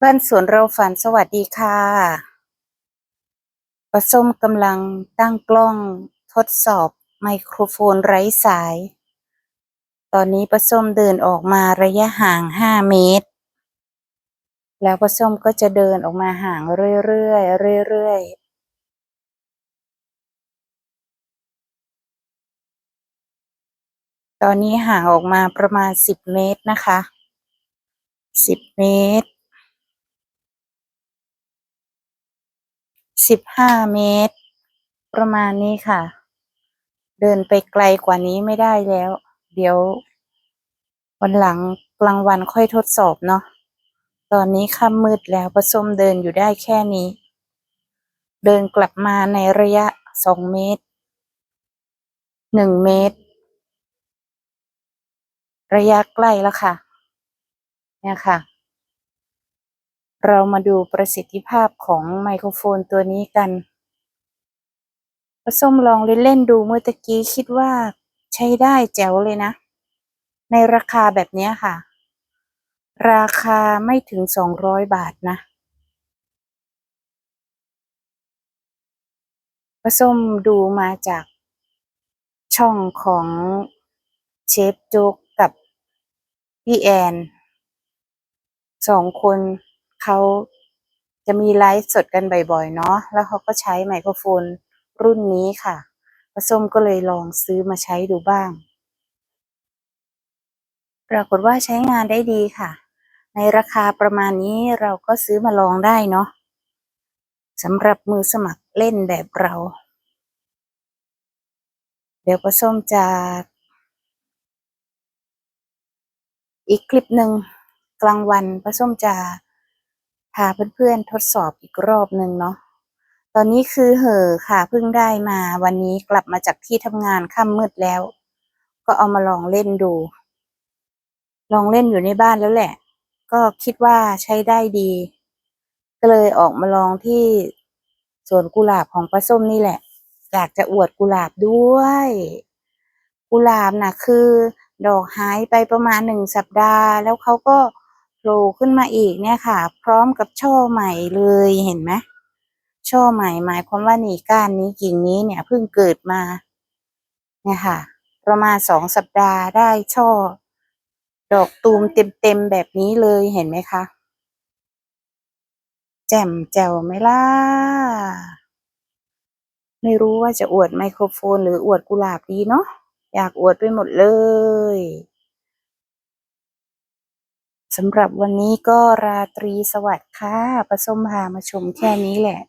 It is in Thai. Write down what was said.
บ้านสวนเราฝันสวัสดีค่ะปะส้มกำลังตั้งกล้องทดสอบไมโครโฟนไร้สาย ตอนนี้ปะส้มเดินออกมาระยะห่าง5เมตร แล้วปะส้มก็จะเดินออกมาห่างเรื่อยๆเรื่อยๆตอนนี้ห่างออกมาประมาณ10เมตรนะคะ10เมตร สิบห้าเมตร ประมาณนี้ค่ะ เดินไปไกลกว่านี้ไม่ได้แล้ว เดี๋ยว วันหลังกลางวันค่อยทดสอบเนาะตอนนี้ค่ำมืดแล้วประส้มเดินอยู่ได้แค่นี้ เดินกลับมาในระยะสองเมตรหนึ่งเมตร ระยะใกล้แล้วค่ะ เนี่ยค่ะ เรามาดูประสิทธิภาพของไมโครโฟนตัวนี้กันผส้มลองเล่นๆดูเมื่อตะกี้คิดว่าใช้ได้แจ๋วเลยนะ ในราคาแบบนี้ค่ะ ราคาไม่ถึงสองร้อยบาทนะผส้มดูมาจากช่องของเชฟโจ๊กกับพี่แอนสองคน เขาจะมีไลฟ์สดกันบ่อยๆเนาะแล้วเขาก็ใช้ไมโครโฟนรุ่นนี้ค่ะผส้มก็เลยลองซื้อมาใช้ดูบ้าง ปรากฏว่าใช้งานได้ดีค่ะ ในราคาประมาณนี้เราก็ซื้อมาลองได้เนาะสำหรับมือสมัครเล่นแบบเรา เดี๋ยวผส้มจะ อีกคลิปหนึ่งกลางวันผส้มจะ พาเพื่อนๆทดสอบอีกรอบหนึ่งเนาะ ตอนนี้คือเหอค่ะเพิ่งได้มาวันนี้กลับมาจากที่ทำงานค่ำมืดแล้ว ก็เอามาลองเล่นดู ลองเล่นอยู่ในบ้านแล้วแหละ ก็คิดว่าใช้ได้ดี ก็เลยออกมาลองที่สวนกุหลาบของป้าส้มนี่แหละ อยากจะอวดกุหลาบด้วย กุหลาบน่ะคือ ดอกหายไปประมาณหนึ่งสัปดาห์ แล้วเขาก็ โผล่ขึ้นมาอีกเนี่ยค่ะ พร้อมกับช่อใหม่เลยเห็นไหมช่อใหม่หมายความว่านี่ก้านนี้กิ่งนี้เนี่ยเพิ่งเกิดมาเนี่ยค่ะ ประมาณสองสัปดาห์ได้ช่อ ดอกตูมเต็มๆแบบนี้เลยเห็นไหมคะแจ่มแจ๋วไหมล่ะ ไม่รู้ว่าจะอวดไมโครโฟนหรืออวดกุหลาบดีเนาะอยากอวดไปหมดเลย สำหรับวันนี้ก็ราตรีสวัสดิ์ค่ะประสมพามาชมแค่นี้แหละ